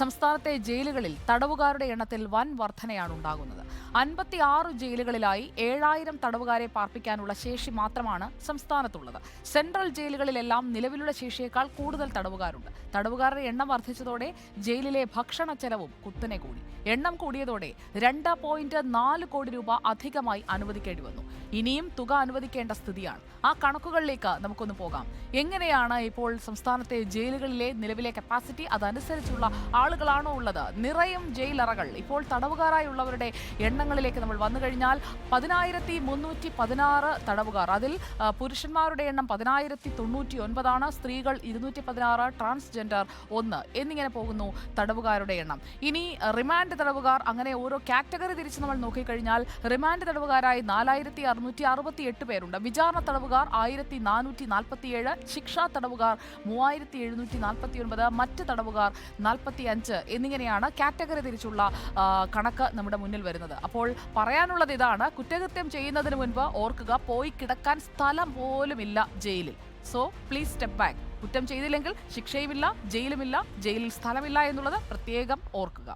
സംസ്ഥാനത്തെ ജയിലുകളിൽ തടവുകാരുടെ എണ്ണത്തിൽ വൻ വർധനയാണ് ഉണ്ടാകുന്നത്. അൻപത്തി ആറ് ജയിലുകളിലായി ഏഴായിരം തടവുകാരെ പാർപ്പിക്കാനുള്ള ശേഷി മാത്രമാണ് സംസ്ഥാനത്തുള്ളത്. സെൻട്രൽ ജയിലുകളിലെല്ലാം നിലവിലുള്ള ശേഷിയേക്കാൾ കൂടുതൽ തടവുകാരുണ്ട്. തടവുകാരുടെ എണ്ണം വർദ്ധിച്ചതോടെ ജയിലിലെ ഭക്ഷണ ചെലവും കുത്തനെ കൂടി. എണ്ണം കൂടിയതോടെ രണ്ട് പോയിന്റ് നാല് കോടി രൂപ അധികമായി അനുവദിക്കേണ്ടി വന്നു. ഇനിയും തുക അനുവദിക്കേണ്ട സ്ഥിതിയാണ്. ആ കണക്കുകളിലേക്ക് നമുക്കൊന്ന് പോകാം. എങ്ങനെയാണ് ഇപ്പോൾ സംസ്ഥാനത്തെ ജയിലുകളിലെ നിലവിലെ കപ്പാസിറ്റി അതനുസരിച്ചുള്ള ആളുകളാണോ ഉള്ളത്? നിറയും ജയിലറകൾ. ഇപ്പോൾ തടവുകാരായുള്ളവരുടെ എണ്ണങ്ങളിലേക്ക് നമ്മൾ വന്നു കഴിഞ്ഞാൽ പതിനായിരത്തി മുന്നൂറ്റി പതിനാറ് തടവുകാർ. അതിൽ പുരുഷന്മാരുടെ എണ്ണം പതിനായിരത്തി തൊണ്ണൂറ്റി ഒൻപതാണ് സ്ത്രീകൾ ഇരുന്നൂറ്റി പതിനാറ് ട്രാൻസ്ജെൻഡർ ഒന്ന് എന്നിങ്ങനെ പോകുന്നു തടവുകാരുടെ എണ്ണം. ഇനി റിമാൻഡ് തടവുകാർ അങ്ങനെ ഓരോ കാറ്റഗറി തിരിച്ച് നമ്മൾ നോക്കിക്കഴിഞ്ഞാൽ റിമാൻഡ് തടവുകാരായി നാലായിരത്തി അറുന്നൂറ്റി അറുപത്തി എട്ട് പേരുണ്ട്. വിചാരണ തടവുകാർ ആയിരത്തി നാനൂറ്റി നാൽപ്പത്തിയേഴ് ശിക്ഷാ തടവുകാർ മൂവായിരത്തി എഴുന്നൂറ്റി നാൽപ്പത്തി ഒൻപത് മറ്റ് തടവുകാർ നാൽപ്പത്തി അഞ്ച് എന്നിങ്ങനെയാണ് കാറ്റഗറി തിരിച്ചുള്ള കണക്ക് നമ്മുടെ മുന്നിൽ വരുന്നത്. അപ്പോൾ പറയാനുള്ളത് ഇതാണ് കുറ്റകൃത്യം ചെയ്യുന്നതിന് മുൻപ് ഓർക്കുക പോയി കിടക്കാൻ സ്ഥലം പോലുമില്ല ജയിലിൽ. സോ പ്ലീസ് സ്റ്റെപ്പ് ബാക്ക് കുറ്റം ചെയ്തില്ലെങ്കിൽ ശിക്ഷയുമില്ല ജയിലുമില്ല ജയിലിൽ സ്ഥലമില്ല എന്നുള്ളത് പ്രത്യേകം ഓർക്കുക.